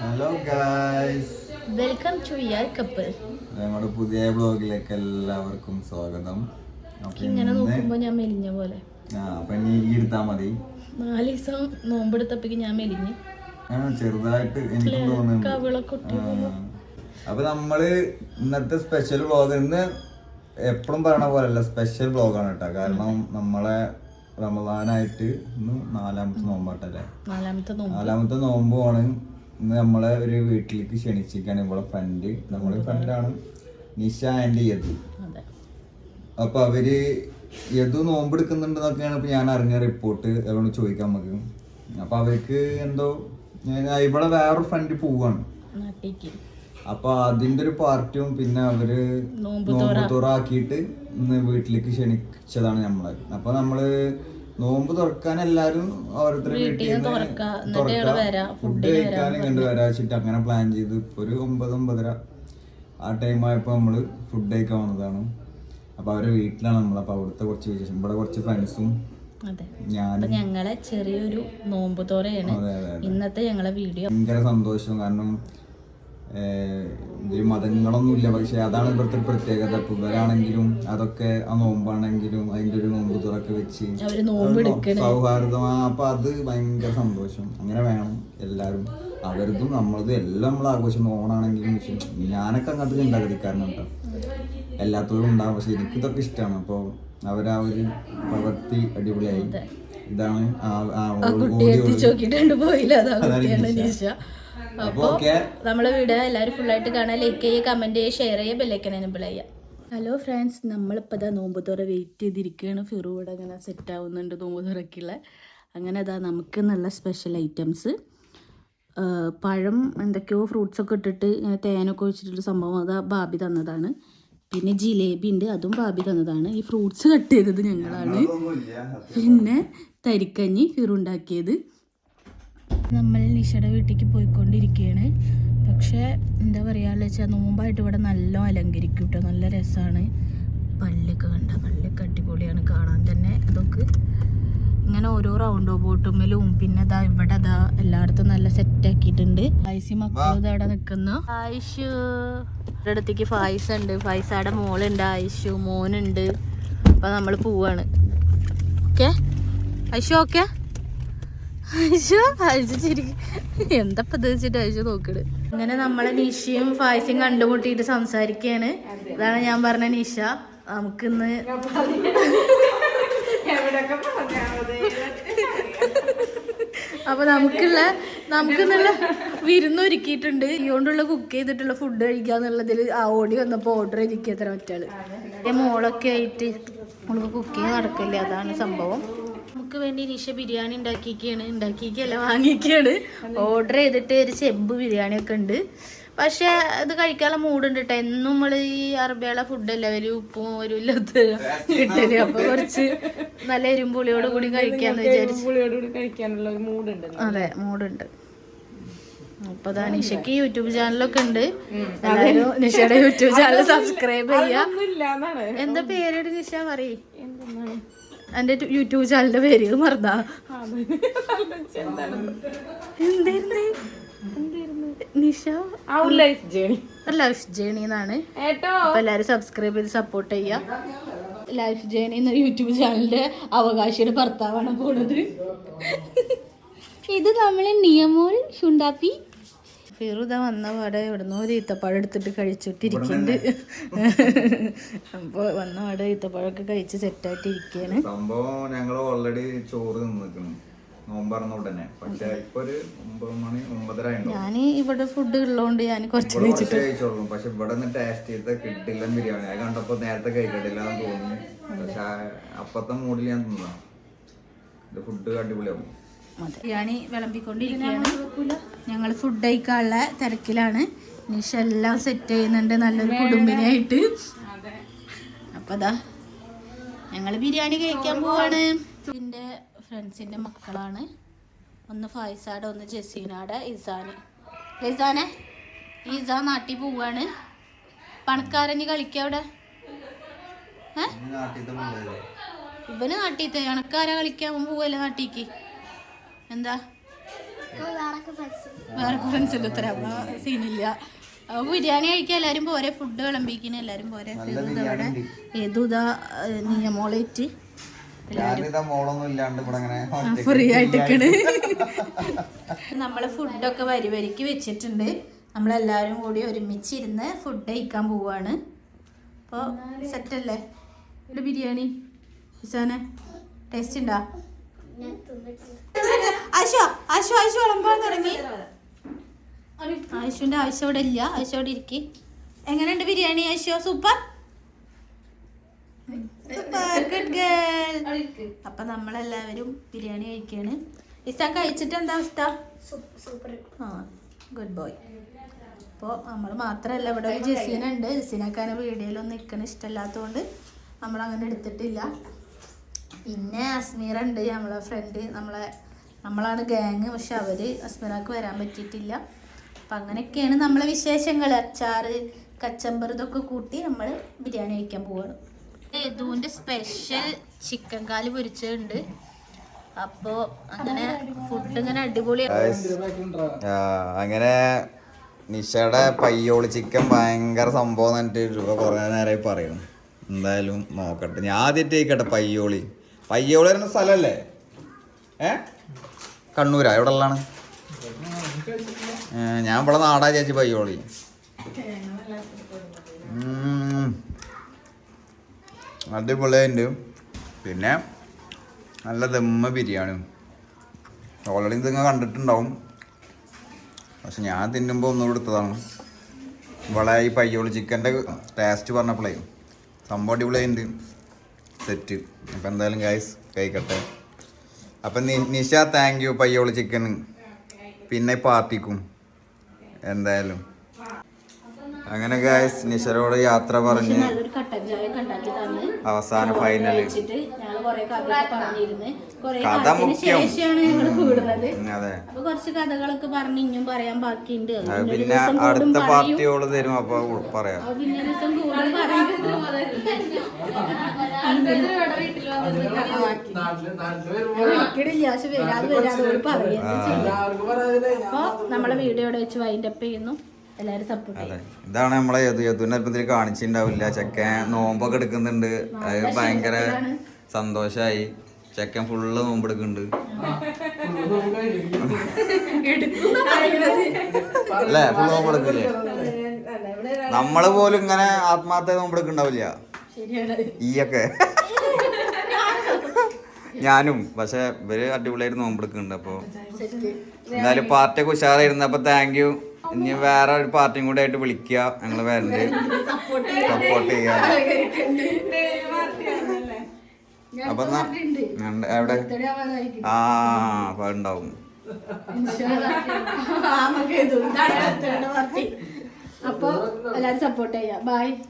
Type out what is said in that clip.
Hello guys welcome to your couple ഞങ്ങളുടെ പുതിയ ബ്ലോഗിലേക്ക് എല്ലാവർക്കും സ്വാഗതം. ഇങ്ങനെ നോക്കുമ്പോൾ നോക്കുമ്പോ ഞാൻ മെലിഞ്ഞ പോലെ. ആ അപ്പൊ നീ എടുത്താ മതി. നാല് ദിവസം നോമ്പെടുത്തപ്പോഴേക്ക് ഞാൻ മെലിഞ്ഞ്. ചെറുതായിട്ട് എനിക്ക് തോന്നുന്നുണ്ട്. അപ്പോൾ നമ്മൾ അപ്പൊ നമ്മൾ ഇന്നത്തെ സ്പെഷ്യൽ വ്ളോഗ് ഇന്ന് എപ്പോഴും പറയണ പോലല്ല സ്പെഷ്യൽ ബ്ലോഗാണ് കേട്ടോ. കാരണം നമ്മളെ റമദാനായിട്ട് ഇന്ന് നാലാമത്തെ നോമ്പാട്ടല്ലേ? നാലാമത്തെ നോമ്പാണ് നമ്മളെ ഒരു വീട്ടിലേക്ക് ക്ഷണിച്ചിരിക്കുകയാണ് ഇവളെ ഫ്രണ്ട് നമ്മളെ ഫ്രണ്ടാണ് നിഷ ആൻഡ് യദു. അപ്പൊ അവർ യദു നോമ്പെടുക്കുന്നുണ്ടെന്നൊക്കെയാണ് ഇപ്പൊ ഞാൻ അറിഞ്ഞ റിപ്പോർട്ട് അവരോട് ചോദിക്കാൻ നമുക്ക്. അപ്പൊ അവർക്ക് എന്തോ ഞാൻ ഇവിടെ വേറൊരു ഫ്രണ്ട് പോവാണ്. അപ്പൊ അതിന്റെ ഒരു പാർട്ടിയും പിന്നെ അവർ നോമ്പ് നോമ്പ് തുറാക്കിയിട്ട് ഇന്ന് വീട്ടിലേക്ക് ക്ഷണിച്ചതാണ് നമ്മളെ. അപ്പൊ നമ്മൾ നോമ്പ് തുറക്കാൻ എല്ലാരും ഓരോരുത്തരുടെ വീട്ടിൽ ഫുഡ് കഴിക്കാൻ കണ്ടു വരാച്ചിട്ട് അങ്ങനെ പ്ലാൻ ചെയ്ത് ഇപ്പൊ ഒരു ഒമ്പത് ഒമ്പതര ആ ടൈം ആയപ്പോ നമ്മൾ ഫുഡ് കഴിക്കാൻ വന്നതാണ്. അപ്പൊ അവരെ വീട്ടിലാണ് നമ്മൾ അപ്പൊ അവിടുത്തെ കുറച്ച് വിശേഷം. ഇവിടെ കുറച്ച് ഫ്രണ്ട്സും അപ്പൊ ഞങ്ങളെ ചെറിയൊരു നോമ്പ് തോറയാണ്. ഇന്നത്തെ ഞങ്ങളെ വീഡിയോ ഭയങ്കര സന്തോഷം. കാരണം ഇതിൽ മതങ്ങളൊന്നുമില്ല. പക്ഷെ അതാണ് ഇവിടുത്തെ പ്രത്യേകത. ഇവരാണെങ്കിലും അതൊക്കെ ആ നോമ്പാണെങ്കിലും അതിന്റെ ഒരു നോമ്പ് തുറക്ക് വെച്ച് സൗഹാർദ്ദമാണ് അപ്പൊ അത് ഭയങ്കര സന്തോഷം. അങ്ങനെ വേണം എല്ലാവരും. അവരതും നമ്മളതും എല്ലാം നമ്മൾ ആഘോഷം ഓണാണെങ്കിലും ഞാനൊക്കെ അങ്ങനത്തെ ചിന്താഗതിക്കാരനാണ് കേട്ടോ എല്ലാത്തോടും ഉണ്ടാവും. പക്ഷെ എനിക്ക് ഇതൊക്കെ ഇഷ്ടമാണ് അപ്പോൾ അവരാ ഒരു പ്രവൃത്തി അടിപൊളിയായി. ഇതാണ് ആ- ഓടി ഓടി പോയില്ല. നമ്മളെ വീഡിയോ എല്ലാവരും ഫുള്ളായിട്ട് കാണാൻ ലൈക്ക് ചെയ്യുക കമന്റ് ചെയ്യുക ഷെയർ ചെയ്യുക ബെല്ലൈക്കൻ എനബിൾ ചെയ്യുക. ഹലോ ഫ്രണ്ട്സ് നമ്മളിപ്പോൾ ഇതാ നോമ്പ് തുറ വെയിറ്റ് ചെയ്തിരിക്കുകയാണ്. ഫിറു ഇവിടെ അങ്ങനെ സെറ്റ് ആവുന്നുണ്ട് നോമ്പ് തുറക്കുള്ള അങ്ങനെ അതാ നമുക്ക് നല്ല സ്പെഷ്യൽ ഐറ്റംസ് പഴം എന്തൊക്കെയോ ഫ്രൂട്ട്സ് ഒക്കെ ഇട്ടിട്ട് ഇങ്ങനെ തേനൊക്കെ ഒഴിച്ചിട്ടുള്ള സംഭവം അതാ ബാബി തന്നതാണ്. പിന്നെ ജിലേബി ഉണ്ട് അതും ബാബി തന്നതാണ്. ഈ ഫ്രൂട്ട്സ് കട്ട് ചെയ്തത് ഞങ്ങളാണ്. പിന്നെ തരിക്കഞ്ഞി ഫിറു ഉണ്ടാക്കിയത്. നമ്മൾ നിഷയുടെ വീട്ടിലേക്ക് പോയിക്കൊണ്ടിരിക്കുകയാണ്. പക്ഷേ എന്താ പറയുക വെച്ചാൽ നോമ്പായിട്ട് ഇവിടെ നല്ല അലങ്കരിക്കും കേട്ടോ നല്ല രസമാണ് പല്ലൊക്കെ കണ്ട പല്ലൊക്കെ അടിപൊളിയാണ് കാണാൻ തന്നെ. അതൊക്കെ ഇങ്ങനെ ഓരോ റൗണ്ട് ബോട്ടുമ്മലും പിന്നെ ദാ ഇവിടെ ദാ എല്ലായിടത്തും നല്ല സെറ്റ് ആക്കിയിട്ടുണ്ട്. ഫൈസി മക്കളും ഇതാ അവിടെ നിൽക്കുന്നു ആയിഷു ഇവിടെ അടുത്തേക്ക് ഫായിസ ഉണ്ട്. ഫായിസയുടെ മോളുണ്ട് ആയിഷു. മോനുണ്ട്. അപ്പൊ നമ്മൾ പോവാണ്. ഓക്കെ? ഐഷു ഓക്കെ? ചിരി. വെച്ചിട്ട് നോക്കണ്? അങ്ങനെ നമ്മളെ നിഷയും ഫായ്സും കണ്ടുമുട്ടിയിട്ട് സംസാരിക്കുകയാണ് അതാണ് ഞാൻ പറഞ്ഞ നിഷ. നമുക്ക് നമുക്കിന്ന് അപ്പൊ നമുക്കുള്ള നമുക്കിന്നുള്ള വിരുന്നൊരുക്കിയിട്ടുണ്ട് ഈ കൊണ്ടുള്ള കുക്ക് ചെയ്തിട്ടുള്ള ഫുഡ് കഴിക്കാന്നുള്ളതിൽ ആ ഓടി വന്നപ്പോ ഓർഡർ ചെയ്തിരിക്കുക എത്ര മറ്റാൾ മോളൊക്കെ ആയിട്ട് മോൾക്ക് കുക്കിങ് നടക്കില്ല. അതാണ് സംഭവം. നമുക്ക് വേണ്ടി നിഷ ബിരിയാണി ഉണ്ടാക്കിയിരിക്കുകയാണ് ഉണ്ടാക്കിയിരിക്കുകയല്ല വാങ്ങിക്കുകയാണ് ഓർഡർ ചെയ്തിട്ട് ഒരു ചെമ്പ് ബിരിയാണി ഒക്കെ ഉണ്ട്. പക്ഷെ ഇത് കഴിക്കാനുള്ള മൂടുണ്ട് കേട്ടോ എന്നും നമ്മൾ ഈ അറബികളെ ഫുഡല്ല ഒരു ഉപ്പും ഒരു കിട്ടൽ അപ്പൊ കുറച്ച് നല്ല എരുമ്പുളിയോട് കൂടി കഴിക്കാന്ന് വിചാരിച്ചു. അതെ മൂടുണ്ട് അപ്പൊ അതാ നിഷയ്ക്ക് യൂട്യൂബ് ചാനലൊക്കെ ഉണ്ട്. എല്ലാവരും നിഷയുടെ യൂട്യൂബ് ചാനൽ സബ്സ്ക്രൈബ് ചെയ്യാ. എന്താ പേര് നിഷ പറയ്. എന്റെ യൂട്യൂബ് ചാനലിന്റെ പേര് മറന്നാ. എന്തായിരുന്നു Nisha. Life journey life journey എന്നാണ്. ഏട്ടോ? അപ്പൊ എല്ലാരും സബ്സ്ക്രൈബ് ചെയ്ത് സപ്പോർട്ട് ചെയ്യാ. ലൈഫ് ജേണി എന്ന യൂട്യൂബ് ചാനലിന്റെ അവകാശിയുടെ ഭർത്താവാണ് പോണത്. ഇത് നമ്മളെ നിയമോൾ ഷുണ്ടാപ്പി ഫിറുദ വന്ന പാടെ എവിടുന്നോ ഒരു ഈത്തപ്പഴം എടുത്തിട്ട് കഴിച്ചിട്ടിരിക്കുന്നുണ്ട്. അപ്പോൾ വന്ന പാടെ ഈത്തപ്പഴമൊക്കെ കഴിച്ച് സെറ്റായിട്ട് ഇരിക്കുകയാണ് സംഭവം ഞങ്ങൾ ഓൾറെഡി ചോറ് ഉണ്ടോ ഞാൻ ഇവിടെ ഫുഡ് ഉള്ളതുകൊണ്ട് ഞാൻ കുറച്ച് കഴിച്ചോളൂ. പക്ഷെ ഇവിടെ ടേസ്റ്റ് ചെയ്ത കിട്ടില്ല ബിരിയാണി. അത് കണ്ടപ്പോ നേരത്തെ കഴിക്കട്ടില്ല എന്ന് തോന്നി. പക്ഷെ അപ്പത്തെ മൂഡിൽ ഞാൻ തിന്നാം ഫുഡ് അടിപൊളിയാവും. ബിരിയാണി വിളമ്പിക്കൊണ്ടിരിക്കുകയാണ്. ഞങ്ങൾ ഫുഡ് കഴിക്കാനുള്ള തിരക്കിലാണ്. നിഷ എല്ലാം സെറ്റ് ചെയ്യുന്നുണ്ട് നല്ലൊരു കുടുംബിനായിട്ട് അപ്പൊ അതാ ഞങ്ങൾ ബിരിയാണി കഴിക്കാൻ പോവാണ്. എന്റെ ഫ്രണ്ട്സിന്റെ മക്കളാണ്. ഒന്ന് ഫായിസാടെ ഒന്ന് ജസീനാടെ ഇസാന്. ഇസാനെ ഈസ നാട്ടിൽ പോവാണ്. പണക്കാരഞ്ഞ് കളിക്കുക അവിടെ? ഇവന് നാട്ടിൽ കണക്കാരാ കളിക്കാൻ പോവല്ലേ നാട്ടിക്ക്? എന്താ? വേറെ ഫ്രണ്ട്സിന്റെ ഉത്തരം. സീനില്ല. ബിരിയാണി കഴിക്കാൻ എല്ലാരും പോരെ? ഫുഡ് വിളമ്പിക്കുന്ന എല്ലാരും പോരെ? ഏതുതാ നിയമോളേറ്റ് ഫ്രീ ആയിട്ട് നമ്മൾ ഫുഡൊക്കെ വരി വരിക്ക് വെച്ചിട്ടുണ്ട്. നമ്മളെല്ലാരും കൂടി ഒരുമിച്ചിരുന്ന് ഫുഡ് കഴിക്കാൻ പോവാണ്. അപ്പോൾ സെറ്റല്ലേ? ഇവിടെ ബിരിയാണി. ടേസ്റ്റ് ഉണ്ടോ? വിളമ്പാൻ തുടങ്ങി. ആശുവിന്റെ ആവശ്യം ഇവിടെ ഇല്ല. ആശോ അവിടെ ഇരിക്കി. എങ്ങനെയുണ്ട് ബിരിയാണി ആശോ? സൂപ്പർ? Good girl. അപ്പൊ നമ്മളെല്ലാവരും ബിരിയാണി കഴിക്കാണ്. ഇസാൻ കഴിച്ചിട്ട് എന്താ അവസ്ഥ? ആ ഗുഡ് ബോയ് അപ്പോൾ നമ്മൾ മാത്രമല്ല ഇവിടെ ഒരു ജസീന ഉണ്ട് ജസീനക്കാനെ വീഡിയോയിലൊന്നും നിൽക്കണ ഇഷ്ടമല്ലാത്തതുകൊണ്ട് നമ്മൾ അങ്ങനെ എടുത്തിട്ടില്ല. പിന്നെ അസ്മീർ ഉണ്ട് നമ്മളെ ഫ്രണ്ട് നമ്മളെ നമ്മളാണ് ഗാങ് പക്ഷെ അവർ അസ്മീറക്ക് വരാൻ പറ്റിയിട്ടില്ല. അപ്പം അങ്ങനെയൊക്കെയാണ് നമ്മളെ വിശേഷങ്ങൾ. അച്ചാറ് കച്ചമ്പർ ഇതൊക്കെ കൂട്ടി നമ്മൾ ബിരിയാണി കഴിക്കാൻ പോവാണ്. യദുവിന്റെ സ്പെഷ്യൽ ചിക്കൻ കാൽ പൊരിച്ചുണ്ട് അപ്പോ അങ്ങനെ ഫുഡ് ഇങ്ങനെ അടിപൊളി ആ, അങ്ങനെ നിഷയുടെ പയ്യോളി ചിക്കൻ ഭയങ്കര സംഭവം എന്നിട്ട് രൂപ കുറേ നേരമായി പറയുന്നു എന്തായാലും നോക്കട്ടെ. ഞാൻ ആദ്യമായിട്ട് കഴിക്കട്ടെ പയ്യോളി. പയ്യോളി വരുന്ന സ്ഥലമല്ലേ ഏ? കണ്ണൂരാ? എവിടെ ഉള്ളതാണ്? ഞാൻ ഇവിടെ നാടാ ചേച്ചി പയ്യോളി. അടിപൊളിയുണ്ട് പിന്നെ നല്ല ദമ്മ ബിരിയാണി ഓൾറെഡി നിങ്ങൾ കണ്ടിട്ടുണ്ടാവും. പക്ഷെ ഞാൻ തിന്നുമ്പോൾ ഒന്നും എടുത്തതാണ്. ഇവിടെ ഈ പയ്യോളി ചിക്കന്റെ ടേസ്റ്റ് പറഞ്ഞപ്പോഴേ സംഭവം അടിപൊളിയുണ്ട് സെറ്റ് അപ്പം എന്തായാലും ഗൈസ് കഴിക്കട്ടെ. അപ്പം നിഷ താങ്ക് യു പയ്യോൾ ചിക്കന് പിന്നെ പാർട്ടിക്കും എന്തായാലും. അങ്ങനെ ഗായസ് നിഷരോട് യാത്ര പറഞ്ഞ് അവസാന ഫൈനൽ കഥ. മുഖ്യം. അതെ. അപ്പൊ കുറച്ച് കഥകളൊക്കെ പറഞ്ഞ് ഇനിയും പറയാൻ ബാക്കിയുണ്ട്. അത് അത് പിന്നെ അടുത്ത. പാർട്ടിയോട് തരും അപ്പൊ പറയാം. നമ്മളെ വീഡിയോ വീഡിയോയുടെ വെച്ച് വൈൻഡപ്പ് ചെയ്യുന്നു. എല്ലാരും സപ്പോർട്ട് ഇതാണ് നമ്മളെ യദു. യദുവിനെ അല്പം ഇതിൽ കാണിച്ചിട്ടുണ്ടാവില്ല ചെക്കൻ നോമ്പൊക്കെ എടുക്കുന്നുണ്ട്. അത് ഭയങ്കര സന്തോഷായി. ചെക്കൻ ഫുള്ള് നോമ്പ് എടുക്കുന്നുണ്ട് അല്ലേ? ഫുള്ള് നോമ്പ് എടുക്കില്ലേ നമ്മൾ പോലും ഇങ്ങനെ ആത്മാർത്ഥ നോമ്പ് എടുക്കുന്നുണ്ടാവില്ല ഈയൊക്കെ. ഞാനും. പക്ഷെ ഇവർ അടിപൊളിയായിട്ട് നോമ്പ് എടുക്കുന്നുണ്ട് അപ്പൊ എന്തായാലും പാർട്ടിയൊക്കെ ഉഷാറായിരുന്നു. അപ്പൊ താങ്ക് യു ഇനി വേറെ ഒരു പാർട്ടിയും കൂടെ ആയിട്ട് വിളിക്കുക. ഞങ്ങൾ വരണ്ട്. സപ്പോർട്ട് ചെയ്യാ. അപ്പൊ. എവിടെ? ആ അപ്പൊ ഉണ്ടാവും അപ്പൊ എല്ലാരും സപ്പോർട്ട് ചെയ്യാം. ബൈ